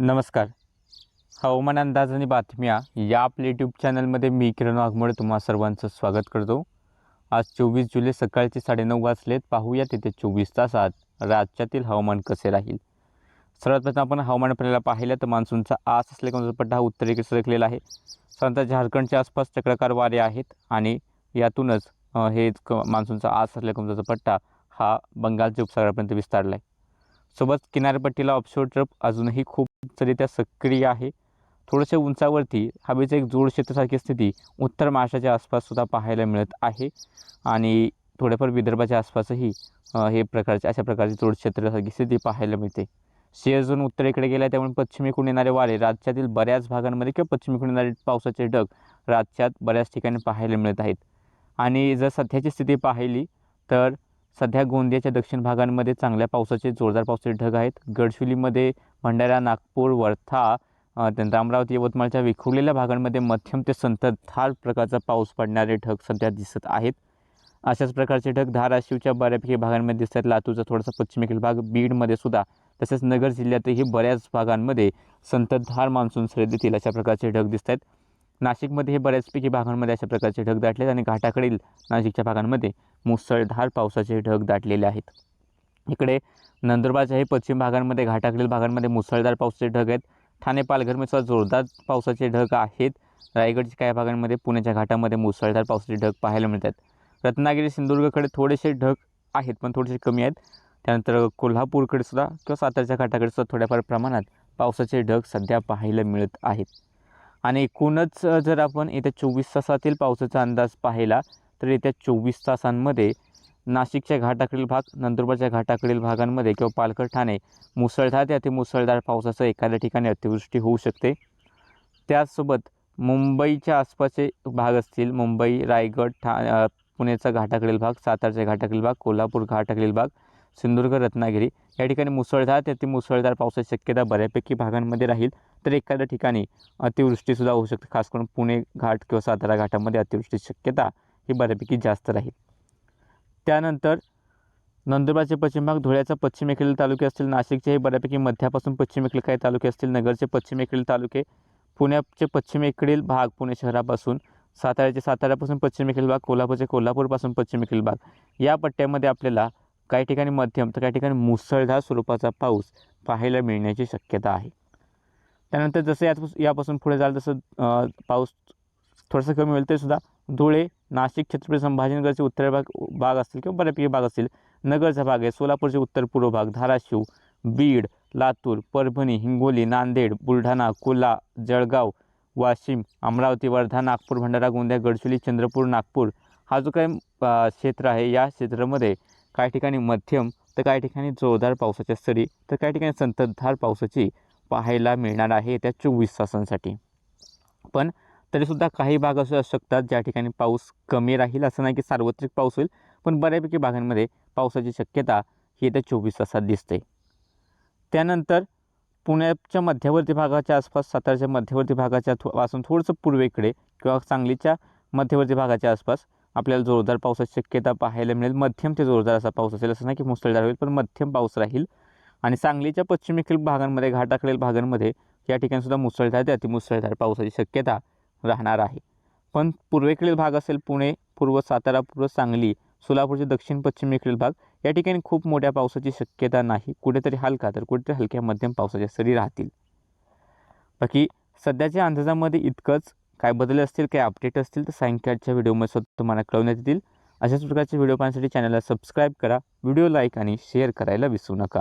नमस्कार. हवामान अंदाज आणि बातम्या या आपल्या यूट्यूब चॅनलमध्ये मी किरण वाघमोळे तुम्हा सर्वांचं स्वागत करतो. आज चोवीस जुलै सकाळचे साडेनऊ वाजलेत. पाहूया तिथे चोवीस तासात राज्यातील हवामान कसे राहील. सर्वात प्रथम आपण हवामान आपल्याला पाहिलं तर मान्सूनचा आस असलेला कोणता पट्टा हा उत्तरेकडे सरकलेला आहे. साधारणतः झारखंडच्या आसपास चक्रकार वारे आहेत आणि यातूनच हे क मान्सूनचा आस असलेला कोणताचा पट्टा हा बंगालच्या उपसागरापर्यंत विस्तारला आहे. सोबत किनारपट्टीला ऑफशोर ट्रप अजूनही खूप सरित्या सक्रिय आहे. थोडंशा उंचावरती हवेचं एक जोड क्षेत्रासारखी स्थिती उत्तर महाराष्ट्राच्या आसपास सुद्धा पाहायला मिळत आहे. आणि थोड्याफार विदर्भाच्या आसपासही हे प्रकारचे अशा प्रकारची जोड क्षेत्रासारखी स्थिती पाहायला मिळते. शेअर झोन उत्तरेकडे गेला त्यामुळे पश्चिमेकडून येणारे वारे राज्यातील बऱ्याच भागांमध्ये किंवा पश्चिमेकडून येणारे पावसाचे ढग राज्यात बऱ्याच ठिकाणी पाहायला मिळत आहेत. आणि जर सध्याची स्थिती पाहिली तर सध्या गोंदियाच्या दक्षिण भागांमध्ये चांगल्या पावसाचे जोरदार पावसाचे ढग आहेत. गडचिरोलीमध्ये भंडारा नागपूर वर्धा त्यानंतर अमरावती यवतमाळच्या विखुरलेल्या भागांमध्ये मध्यम ते संततधार प्रकारचा पाऊस पडणारे ढग सध्या दिसत आहेत. अशाच प्रकारचे ढग धाराशिवच्या बऱ्यापैकी भागांमध्ये दिसत आहेत लातूरचा थोडासा पश्चिमेकडील भाग बीडमध्ये सुद्धा. तसेच नगर जिल्ह्यातही बऱ्याच भागांमध्ये संततधार मान्सून सरी देतील अशा प्रकारचे ढग दिसत आहेत. नाशिकमध्ये हे बऱ्याचपैकी भागांमध्ये अशा प्रकारचे ढग दाटले आहेत आणि घाटाकडील नाशिकच्या भागांमध्ये मुसळधार पावसाचे ढग दाटलेले आहेत. इकडे नंदुरबारच्याही पश्चिम भागांमध्ये घाटाकडील भागांमध्ये मुसळधार पावसाचे ढग आहेत. ठाणे पालघरमध्ये सुद्धा जोरदार पावसाचे ढग आहेत. रायगडच्या काही भागांमध्ये पुण्याच्या घाटामध्ये मुसळधार पावसाचे ढग पाहायला मिळतात. रत्नागिरी सिंधुदुर्गकडे थोडेसे ढग आहेत पण थोडेसे कमी आहेत. त्यानंतर कोल्हापूरकडे सुद्धा किंवा सातारच्या घाटाकडे सुद्धा थोड्याफार प्रमाणात पावसाचे ढग सध्या पाहायला मिळत आहेत. आणि एकूणच जर आपण येत्या चोवीस तासातील पावसाचा अंदाज पाहिला तर येत्या चोवीस तासांमध्ये नाशिकच्या घाटाकडील भाग नंदुरबारच्या घाटाकडील भागांमध्ये किंवा पालघर ठाणे मुसळधार ते अतिमुसळधार पावसाचं एखाद्या ठिकाणी अतिवृष्टी होऊ शकते. त्याचसोबत मुंबईच्या आसपासचे भाग असतील मुंबई रायगड ठा पुण्याचा घाटाकडील भाग सातारच्या घाटाकडील भाग कोल्हापूर घाटाकडील भाग सिंधुदुर्ग रत्नागिरी या ठिकाणी मुसळधार ते मुसळधार पावसाची शक्यता बऱ्यापैकी भागांमध्ये राहील. तर एखाद्या ठिकाणी अतिवृष्टीसुद्धा होऊ शकते. खास करून पुणे घाट किंवा सातारा घाटामध्ये अतिवृष्टीची शक्यता ही बऱ्यापैकी जास्त राहील. त्यानंतर नंदुरबारचे पश्चिम भाग धुळ्याचा पश्चिमेकडील तालुके असतील नाशिकचे हे बऱ्यापैकी मध्यापासून पश्चिमेकडील काही तालुके असतील नगरचे पश्चिमेकडील तालुके पुण्याचे पश्चिमेकडील भाग पुणे शहरापासून साताऱ्याचे साताऱ्यापासून पश्चिमेकडील भाग कोल्हापूरचे कोल्हापूरपासून पश्चिमेकडील भाग. या पट्ट्यामध्ये आपल्याला काही ठिकाणी मध्यम तर काही ठिकाणी मुसळधार स्वरूपाचा पाऊस पाहायला मिळण्याची शक्यता आहे. त्यानंतर जसं याच यापासून पुढे जाल तसं पाऊस थोडंसं कमी होईल तरीसुद्धा धुळे नाशिक छत्रपती संभाजीनगरचे उत्तर भाग भाग असतील किंवा बऱ्यापैकी भाग असतील नगरचा भाग आहे सोलापूरचे उत्तर पूर्व भाग धाराशिव बीड लातूर परभणी हिंगोली नांदेड बुलढाणा कोल्हा जळगाव वाशिम अमरावती वर्धा नागपूर भंडारा गोंदिया गडचिरोली चंद्रपूर नागपूर हा जो काही क्षेत्र आहे या क्षेत्रामध्ये काही ठिकाणी मध्यम तर काही ठिकाणी जोरदार पावसाच्या सरी तर काही ठिकाणी संततधार पावसाची पाहायला मिळणार आहे त्या चोवीस तासांसाठी. पण तरीसुद्धा काही भाग असू शकतात ज्या ठिकाणी पाऊस कमी राहील असं नाही की सार्वत्रिक पाऊस होईल पण बऱ्यापैकी भागांमध्ये पावसाची शक्यता ही येत्या चोवीस तासात दिसते. त्यानंतर पुण्याच्या मध्यवर्ती भागाच्या आसपास सातारच्या मध्यवर्ती भागाच्या थो पासून थोडंसं पूर्वेकडे किंवा सांगलीच्या मध्यवर्ती भागाच्या आसपास आपल्याला जोरदार पावसाची शक्यता पाहायला मिळेल. मध्यम ते जोरदार असा पाऊस असेल असं नाही की मुसळधार होईल पण मध्यम पाऊस राहील. आणि सांगलीच्या पश्चिमेकडील भागांमध्ये घाटाकडील भागांमध्ये या ठिकाणीसुद्धा मुसळधार ते अतिमुसळधार पावसाची शक्यता राहणार आहे. पण पूर्वेकडील भाग असेल पुणे पूर्व सातारा पूर्व सांगली सोलापूरचे दक्षिण पश्चिमेकडील भाग या ठिकाणी खूप मोठ्या पावसाची शक्यता नाही. कुठेतरी हलका तर कुठेतरी हलक्या मध्यम पावसाच्या सरी राहतील. बाकी सध्याच्या अंदाजामध्ये इतकंच काय बदल असतील काय अपडेट असतील तर सायंकाळच्या व्हिडिओमध्ये सुद्धा तुम्हाला कळवण्यात येतील. अशाच प्रकारचे व्हिडिओ पाहण्यासाठी चॅनलला सबस्क्राईब करा. व्हिडिओ लाईक आणि शेअर करायला विसरू नका.